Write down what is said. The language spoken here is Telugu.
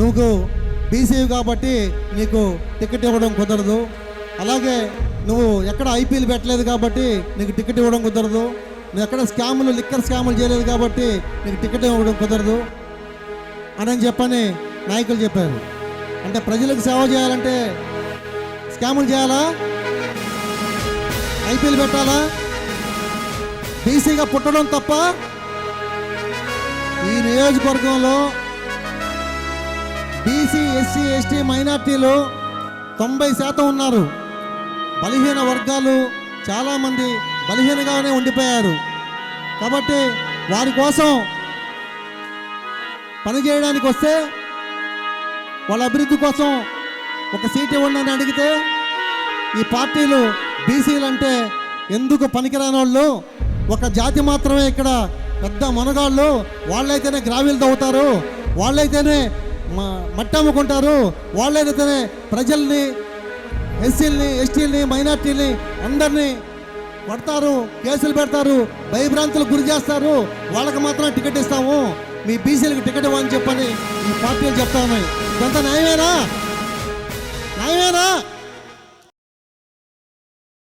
నువ్వు బీసీ కాబట్టి నీకు టికెట్ ఇవ్వడం కుదరదు. అలాగే నువ్వు ఎక్కడ ఐపీఎల్ పెట్టలేదు కాబట్టి నీకు టికెట్ ఇవ్వడం కుదరదు. నువ్వు ఎక్కడ స్కాములు లిక్కర్ స్కాములు చేయలేదు కాబట్టి నీకు టికెట్ ఇవ్వడం కుదరదు అని చెప్పని నాయకులు చెప్పారు. అంటే ప్రజలకు సేవ చేయాలంటే స్కాములు చేయాలా? ఐపీఎల్ పెట్టాలా? బీసీగా పుట్టడం తప్ప ఈ నియోజకవర్గంలో బీసీ ఎస్సీ ఎస్టీ మైనార్టీలు తొంభై శాతం ఉన్నారు. బలహీన వర్గాలు చాలామంది బలహీనగానే ఉండిపోయారు. కాబట్టి వారి కోసం పనిచేయడానికి వస్తే వాళ్ళ అభివృద్ధి కోసం ఒక సీట్ ఇవ్వండి అడిగితే ఈ పార్టీలు బీసీలు అంటే ఎందుకు పనికిరాని వాళ్ళు? ఒక జాతి మాత్రమే ఇక్కడ పెద్ద మునగాళ్ళు. వాళ్ళైతేనే గ్రావీలు తవ్వుతారు వాళ్ళైతేనే మట్టమ్ముకుంటారు వాళ్ళేదైతేనే ప్రజల్ని ఎస్సీలని ఎస్టీల్ని మైనార్టీల్ని అందరినీ పడతారు కేసులు పెడతారు భయభ్రాంతులకు గురి చేస్తారు. వాళ్ళకి మాత్రం టికెట్ ఇస్తాము. మీ బీసీలకు టికెట్ ఇవ్వని చెప్పని ఈ పార్టీలు చెప్తా ఉన్నాయి. ఇదంతా న్యాయమేనా? న్యాయమేనా?